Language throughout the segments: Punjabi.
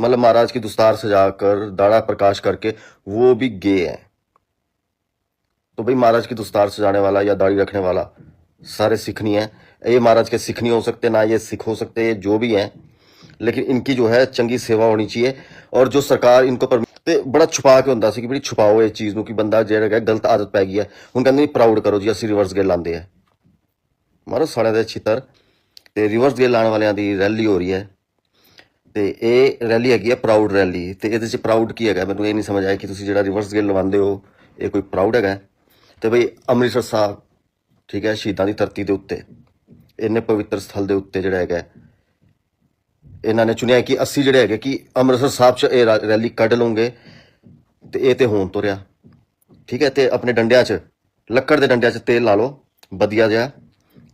मतलब महाराज की दुस्तार सजाकर दाढ़ा प्रकाश करके वो भी गे है तो भाई महाराज की दुस्तार सजाने वाला या दाढ़ी रखने वाला सारे सिख नहीं है ये महाराज के सिख नहीं हो सकते ना ये सिख हो सकते ये जो भी हैं लेकिन इनकी जो है ਚੰਗੀ ਸੇਵਾ ਹੋਣੀ ਚਾਹੀਏ ਔਰ ਜੋ ਸਰਕਾਰ ਇਨਕੋ ਪਰ ਤੇ ਬੜਾ ਛੁਪਾ ਕੇ ਹੁੰਦਾ ਸੀ ਕਿ ਬੜੀ ਛੁਪਾਓ ਇਹ ਚੀਜ਼ ਨੂੰ ਕਿ ਬੰਦਾ ਜਿਹੜਾ ਹੈਗਾ ਗਲਤ ਆਦਤ ਪੈ ਗਈ ਹੈ ਹੁਣ ਕਹਿੰਦੇ ਪ੍ਰਾਊਡ ਕਰੋ ਜੀ ਅਸੀਂ ਰਿਵਰਸ ਗੇਅਰ ਲਾਉਂਦੇ ਆ ਮਾਰੋ ਸਾਲਿਆਂ ਦੇ ਛਿੱਤਰ ਤੇ ਰਿਵਰਸ ਗੇਅਰ ਲਾਉਣ ਵਾਲਿਆਂ ਦੀ ਰੈਲੀ ਹੋ ਰਹੀ ਹੈ ਤੇ ਇਹ ਰੈਲੀ ਹੈਗੀ ਆ ਪ੍ਰਾਊਡ ਰੈਲੀ ਤੇ ਇਹਦੇ ਚ ਪ੍ਰਾਊਡ ਕੀ ਹੈਗਾ? ਮੈਨੂੰ ਇਹ ਨਹੀਂ ਸਮਝ ਆਇਆ ਕਿ ਤੁਸੀਂ ਜਿਹੜਾ ਰਿਵਰਸ ਗੇਅਰ ਲਵਾਉਂਦੇ ਹੋ, ਇਹ ਕੋਈ ਪ੍ਰਾਊਡ ਹੈਗਾ? ਤੇ ਬਈ ਅੰਮ੍ਰਿਤਸਰ ਸਾਹਿਬ, ਠੀਕ ਹੈ, ਸ਼ਹੀਦਾਂ ਦੀ ਧਰਤੀ ਦੇ ਉੱਤੇ ਇਹਨੇ ਪਵਿੱਤਰ ਸਥਲ ਦੇ ਉੱਤੇ ਜਿਹੜਾ ਹੈਗਾ। ਇਹਨਾਂ ਨੇ ਚੁਣਿਆ ਕਿ ਅਸੀਂ ਜਿਹੜੇ ਹੈਗੇ ਕਿ ਅੰਮ੍ਰਿਤਸਰ ਸਾਹਿਬ 'ਚ ਇਹ ਰਾ- ਰੈਲੀ ਕੱਢ ਲਵਾਂਗੇ ਤੇ ਇਹ ਤੇ ਹੋਣ ਤੁਰਿਆ। ਠੀਕ ਹੈ, ਤੇ ਆਪਣੇ ਡੰਡਿਆਂ 'ਚ, ਲੱਕੜ ਦੇ ਡੰਡਿਆਂ 'ਚ ਤੇਲ ਲਾ ਲਓ, ਵਧੀਆ ਜਿਹਾ।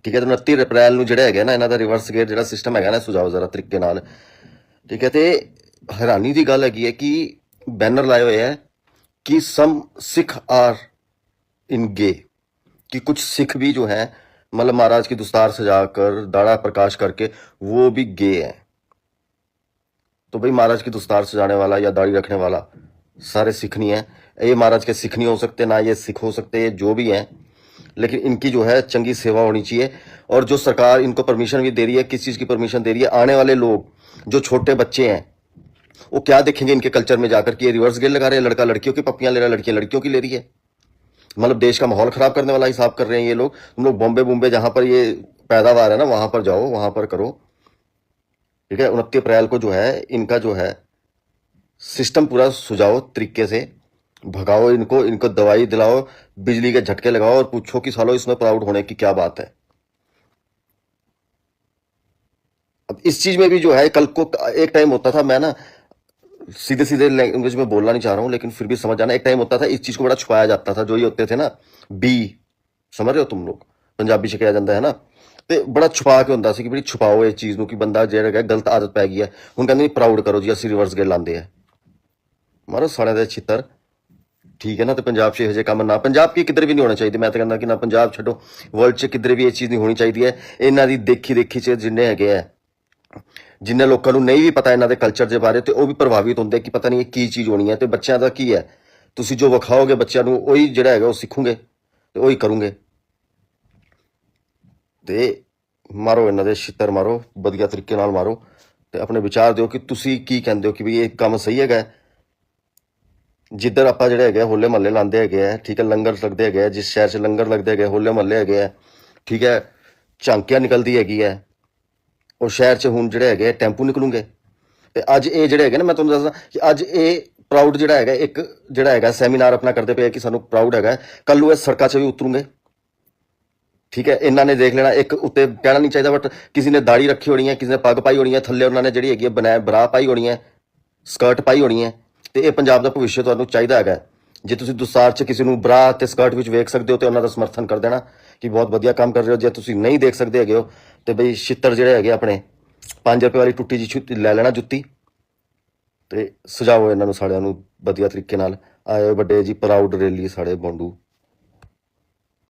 ਠੀਕ ਹੈ, ਤੇ 29 ਅਪ੍ਰੈਲ ਨੂੰ ਜਿਹੜਾ ਹੈਗਾ ਨਾ, ਇਹਨਾਂ ਦਾ ਰਿਵਰਸ ਗੇਅਰ ਜਿਹੜਾ ਸਿਸਟਮ ਹੈਗਾ ਨਾ, ਸੁਝਾਓ ਜ਼ਰਾ ਤਰੀਕੇ ਨਾਲ। ਠੀਕ ਹੈ ਤੇ ਹੈਰਾਨੀ ਦੀ ਗੱਲ ਹੈਗੀ ਹੈ ਕਿ ਬੈਨਰ ਲਾਏ ਹੋਏ ਹੈ ਕਿ ਸਮ ਸਿੱਖ ਆਰ इन गे कि कुछ सिख भी जो हैं मतलब महाराज की दुस्तार सजाकर दाढ़ा प्रकाश करके वो भी गे हैं तो भाई महाराज की दुस्तार सजाने वाला या दाढ़ी रखने वाला सारे सिख नहीं है ये महाराज के सिख नहीं हो सकते ना ये सिख हो सकते ये जो भी हैं लेकिन इनकी जो है चंगी सेवा होनी चाहिए और जो सरकार इनको परमिशन भी दे रही है किस चीज़ की परमिशन दे रही है आने वाले लोग जो छोटे बच्चे हैं, वो क्या देखेंगे इनके कल्चर में जाकर कि ये रिवर्स गेयर लगा रहे हैं, लड़का लड़कियों की पप्पियाँ ले रहा है, लड़कियाँ लड़कियों की ले रही है। मतलब देश का माहौल खराब करने वाला हिसाब कर रहे हैं ये लोग। तुम लोग बॉम्बे बॉम्बे जहाँ पर ये पैदावार है ना, वहाँ पर जाओ, वहाँ पर करो। ठीक है? उनतीस अप्रैल को जो है, इनका जो है सिस्टम पूरा सुझाओ तरीके से। भगाओ इनको इनको दवाई दिलाओ, बिजली के झटके लगाओ और पूछो कि सालो इसमें प्राउड होने की क्या बात है। इस चीज में भी जो है कल को एक टाइम होता था मैं ना सीधे सीधे लैंग्वेज में बोलना नहीं चाह रहा हूँ लेकिन फिर भी समझ जाना एक टाइम होता था इस चीज को बड़ा छुपाया जाता था जो ये होते थे ना बी ਸਮਝ ਰਹੇ ਹੋ ਤੁਮ ਲੋਗ ਪੰਜਾਬੀ ਚ ਕਿਹਾ ਜਾਂਦਾ ਹੈ ਨਾ ਤੇ ਬੜਾ ਛੁਪਾ ਕੇ ਹੁੰਦਾ ਸੀ ਕਿ ਬੜੀ ਛੁਪਾਓ ਇਹ ਚੀਜ਼ ਨੂੰ ਕਿ ਬੰਦਾ ਜਿਹੜਾ ਹੈਗਾ ਗਲਤ ਆਦਤ ਪੈ ਗਈ ਹੈ ਹੁਣ ਕਹਿੰਦੇ ਨਹੀਂ ਪ੍ਰਾਊਡ ਕਰੋ ਜੀ ਅਸੀਂ ਰਿਵਰਸ ਗੇਅਰ ਲਾਉਂਦੇ ਆ ਮਾਰੋ ਸਾਲਿਆਂ ਦੇ ਛਿੱਤਰ ਠੀਕ ਹੈ ਨਾ ਤੇ ਪੰਜਾਬ 'ਚ ਇਹੋ ਜਿਹੇ ਕੰਮ ਨਾ ਪੰਜਾਬ ਕੀ ਕਿਧਰ ਵੀ ਨਹੀਂ ਹੋਣਾ ਚਾਹੀਦਾ ਮੈਂ ਤਾਂ ਕਹਿੰਦਾ ਕਿ ਨਾ ਪੰਜਾਬ ਛੱਡੋ ਵਰਲਡ 'ਚ ਕਿਧਰ ਵੀ ਇਹ ਚੀਜ਼ ਨਹੀਂ ਹੋਣੀ ਚਾਹੀਦੀ ਹੈ ਇਹਨਾਂ ਦੀ ਦੇਖੀ ਦੇਖੀ 'ਚ ਜਿੰਨੇ ਹੈਗੇ ਆ ਜਿੰਨੇ ਲੋਕਾਂ ਨੂੰ ਨਹੀਂ ਵੀ ਪਤਾ ਇਹਨਾਂ ਦੇ ਕਲਚਰ ਦੇ ਬਾਰੇ ਤੇ ਉਹ ਵੀ ਪ੍ਰਭਾਵਿਤ ਹੁੰਦੇ ਕਿ ਪਤਾ ਨਹੀਂ ਇਹ ਕੀ ਚੀਜ਼ ਹੋਣੀ ਹੈ ਤੇ ਬੱਚਿਆਂ ਦਾ ਕੀ ਹੈ। ਤੁਸੀਂ ਜੋ ਵਿਖਾਓਗੇ ਬੱਚਿਆਂ ਨੂੰ ਉਹੀ ਜਿਹੜਾ ਹੈਗਾ ਉਹ ਸਿੱਖੂਗੇ ਤੇ ਉਹੀ ਕਰੂੰਗੇ। ਤੇ ਮਾਰੋ ਇਹਨਾਂ ਦੇ ਛਿੱਤਰ ਮਾਰੋ ਵਧੀਆ ਤਰੀਕੇ ਨਾਲ ਮਾਰੋ ਤੇ ਆਪਣੇ ਵਿਚਾਰ ਦਿਓ ਕਿ ਤੁਸੀਂ ਕੀ ਕਹਿੰਦੇ ਹੋ ਕਿ ਵੀ ਇਹ ਕੰਮ ਸਹੀ ਹੈਗਾ ਜਿੱਧਰ ਆਪਾਂ ਜਿਹੜੇ ਹੈਗੇ ਆ, ਹੋਲੇ ਮਹੱਲੇ ਲਾਉਂਦੇ ਹੈਗੇ ਆ ਠੀਕ ਹੈ ਲੰਗਰ ਲੱਗਦੇ ਹੈਗੇ ਆ ਜਿਸ ਸ਼ਹਿਰ 'ਚ ਲੰਗਰ ਲੱਗਦੇ ਹੈਗੇ ਆ, ਹੋਲੇ ਮਹੱਲੇ ਹੈਗੇ ਆ ਠੀਕ ਹੈ ਝਾਂਕੀਆਂ ਨਿਕਲਦੀ ਹੈਗੀ ਹੈ। ਉਹ ਸ਼ਹਿਰ 'ਚ ਹੁਣ ਜਿਹੜੇ ਹੈਗੇ ਆ, ਟੈਂਪੂ ਨਿਕਲੂਗੇ। ਤੇ ਅੱਜ ਇਹ ਜਿਹੜੇ ਹੈਗੇ ਨਾ ਮੈਂ ਤੁਹਾਨੂੰ ਦੱਸਦਾ ਕਿ ਅੱਜ ਇਹ ਪ੍ਰਾਊਡ ਜਿਹੜਾ ਹੈਗਾ ਇੱਕ ਜਿਹੜਾ ਹੈਗਾ ਸੈਮੀਨਾਰ ਆਪਣਾ ਕਰਦੇ ਪਏ ਕਿ ਸਾਨੂੰ ਪ੍ਰਾਊਡ ਹੈਗਾ। ਕੱਲ ਨੂੰ ਇਹ ਸੜਕਾਂ 'ਚ ਵੀ ਉਤਰੂਗੇ। ਠੀਕ ਹੈ ਇਹਨਾਂ ਨੇ ਦੇਖ ਲੈਣਾ ਇੱਕ ਉੱਤੇ ਕਹਿਣਾ ਨਹੀਂ ਚਾਹੀਦਾ ਬਟ ਕਿਸੇ ਨੇ ਦਾੜੀ ਰੱਖੀ ਹੋਣੀ ਹੈ ਕਿਸੇ ਨੇ ਪੱਗ ਪਾਈ ਹੋਣੀ ਹੈ ਥੱਲੇ ਉਹਨਾਂ ਨੇ ਜਿਹੜੀ ਹੈਗੀ ਹੈ ਬਨਾ ਬਰਾ ਪਾਈ ਹੋਣੀ ਹੈ ਸਕਰਟ ਪਾਈ ਹੋਣੀ ਹੈ। ਤੇ ਇਹ ਪੰਜਾਬ ਦਾ ਭਵਿੱਖ ਤੁਹਾਨੂੰ ਚਾਹੀਦਾ ਹੈਗਾ। ਜੇ ਤੁਸੀਂ ਦੁਸਾਰ 'ਚ ਕਿਸੇ ਨੂੰ ਬਰਾ ਤੇ ਸਕਰਟ ਵਿੱਚ ਵੇਖ ਸਕਦੇ ਹੋ ਤੇ ਉਹਨਾਂ ਦਾ ਸਮਰਥਨ ਕਰ ਦੇਣਾ ਕਿ ਬਹੁਤ ਵਧੀਆ ਕੰਮ ਕਰ ਰਹੇ ਹੋ। ਜੇ ਤੁਸੀਂ ਨਹੀਂ ਦੇਖ ਸਕਦੇ ਹੈਗੇ ਹੋ ਤੇ ਬਈ ਛਿੱਤਰ ਜਿਹੜੇ ਹੈਗੇ ਆਪਣੇ 5 ਰੁਪਏ ਵਾਲੀ ਟੁੱਟੀ ਜੀ ਲੈ ਲੈਣਾ ਜੁੱਤੀ ਤੇ ਸਜਾਓ ਇਹਨਾਂ ਨੂੰ ਸਾਰਿਆਂ ਨੂੰ ਵਧੀਆ ਤਰੀਕੇ ਨਾਲ। ਆਏ ਵੱਡੇ ਜੀ ਪ੍ਰਾਊਡ ਰੈਲੀ ਸਾਡੇ ਬੋਂਡੂ।